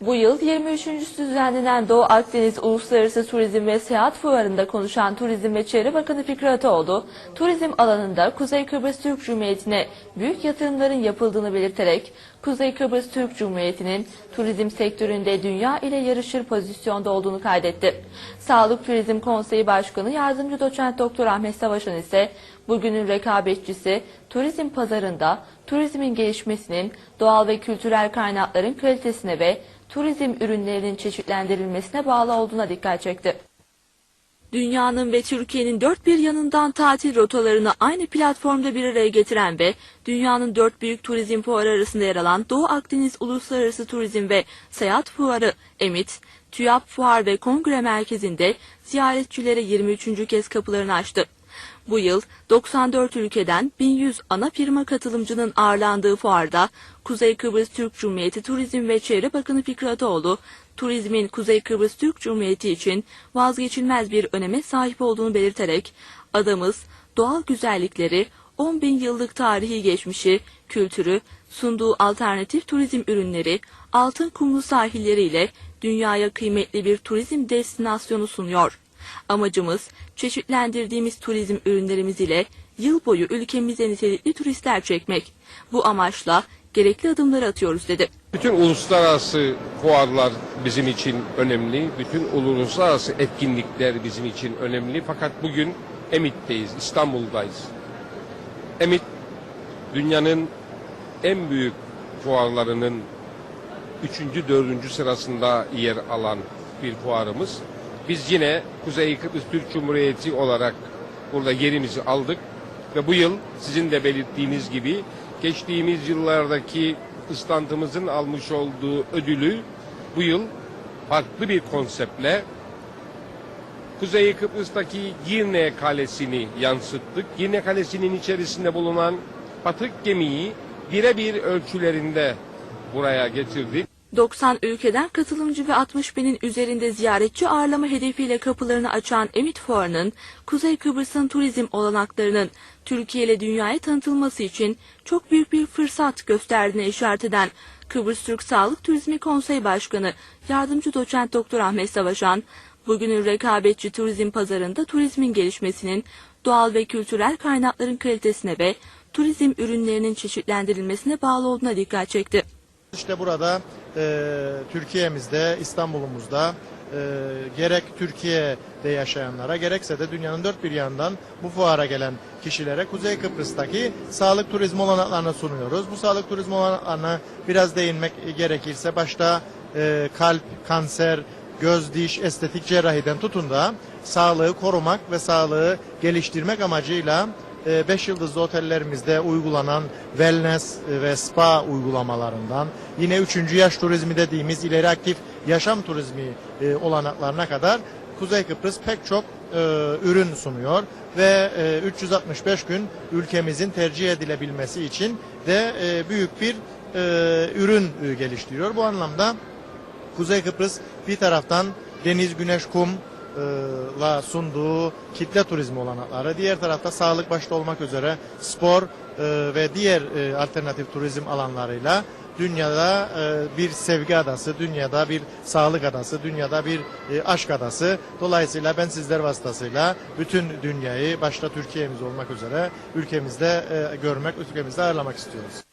Bu yıl 23. düzenlenen Doğu Akdeniz Uluslararası Turizm ve Seyahat Fuarı'nda konuşan Turizm ve Çevre Bakanı Fikri Ataoğlu, turizm alanında Kuzey Kıbrıs Türk Cumhuriyeti'ne büyük yatırımların yapıldığını belirterek, Kuzey Kıbrıs Türk Cumhuriyeti'nin turizm sektöründe dünya ile yarışır pozisyonda olduğunu kaydetti. Sağlık Turizm Konseyi Başkanı Yardımcı Doçent Doktor Ahmet Savaşan ise bugünün rekabetçisi turizm pazarında turizmin gelişmesinin doğal ve kültürel kaynakların kalitesine ve turizm ürünlerinin çeşitlendirilmesine bağlı olduğuna dikkat çekti. Dünyanın ve Türkiye'nin dört bir yanından tatil rotalarını aynı platformda bir araya getiren ve dünyanın dört büyük turizm fuarı arasında yer alan Doğu Akdeniz Uluslararası Turizm ve Seyahat Fuarı EMİT, TÜYAP Fuar ve Kongre Merkezi'nde ziyaretçilere 23. kez kapılarını açtı. Bu yıl 94 ülkeden 1100 ana firma katılımcının ağırlandığı fuarda Kuzey Kıbrıs Türk Cumhuriyeti Turizm ve Çevre Bakanı Fikri Ataoğlu, turizmin Kuzey Kıbrıs Türk Cumhuriyeti için vazgeçilmez bir öneme sahip olduğunu belirterek, adamız doğal güzellikleri, 10 bin yıllık tarihi geçmişi, kültürü, sunduğu alternatif turizm ürünleri, altın kumlu sahilleriyle dünyaya kıymetli bir turizm destinasyonu sunuyor. Amacımız çeşitlendirdiğimiz turizm ürünlerimiz ile yıl boyu ülkemize nitelikli turistler çekmek. Bu amaçla gerekli adımları atıyoruz dedi. Bütün uluslararası fuarlar bizim için önemli. Bütün uluslararası etkinlikler bizim için önemli. Fakat bugün Emit'teyiz, İstanbul'dayız. Emit dünyanın en büyük fuarlarının 3. 4. sırasında yer alan bir fuarımız. Biz yine Kuzey Kıbrıs Türk Cumhuriyeti olarak burada yerimizi aldık ve bu yıl sizin de belirttiğiniz gibi geçtiğimiz yıllardaki ıstantımızın almış olduğu ödülü bu yıl farklı bir konseptle Kuzey Kıbrıs'taki Girne Kalesi'ni yansıttık. Girne Kalesi'nin içerisinde bulunan batık gemiyi birebir ölçülerinde buraya getirdik. 90 ülkeden katılımcı ve 60 binin üzerinde ziyaretçi ağırlama hedefiyle kapılarını açan Emit Fuarı'nın Kuzey Kıbrıs'ın turizm olanaklarının Türkiye ile dünyaya tanıtılması için çok büyük bir fırsat gösterdiğine işaret eden Kıbrıs Türk Sağlık Turizmi Konseyi Başkanı Yardımcı Doçent Doktor Ahmet Savaşan, bugünün rekabetçi turizm pazarında turizmin gelişmesinin doğal ve kültürel kaynakların kalitesine ve turizm ürünlerinin çeşitlendirilmesine bağlı olduğuna dikkat çekti. İşte burada e, Türkiye'mizde, İstanbul'umuzda e, gerek Türkiye'de yaşayanlara gerekse de dünyanın dört bir yanından bu fuara gelen kişilere Kuzey Kıbrıs'taki sağlık turizmi olanaklarını sunuyoruz. Bu sağlık turizmi olanaklarına biraz değinmek gerekirse başta e, kalp, kanser, göz, diş, estetik cerrahiden tutun da sağlığı korumak ve sağlığı geliştirmek amacıyla 5 yıldızlı otellerimizde uygulanan wellness ve spa uygulamalarından yine 3. yaş turizmi dediğimiz ileri aktif yaşam turizmi e, olanaklarına kadar Kuzey Kıbrıs pek çok e, ürün sunuyor ve e, 365 gün ülkemizin tercih edilebilmesi için de e, büyük bir e, ürün e, geliştiriyor. Bu anlamda Kuzey Kıbrıs bir taraftan deniz, güneş, kum e, la sunduğu kitle turizmi olanakları, diğer tarafta sağlık başta olmak üzere spor ve diğer alternatif turizm alanlarıyla dünyada bir sevgi adası, dünyada bir sağlık adası, dünyada bir aşk adası. Dolayısıyla ben sizler vasıtasıyla bütün dünyayı başta Türkiye'miz olmak üzere ülkemizde görmek, ülkemizde ağırlamak istiyoruz.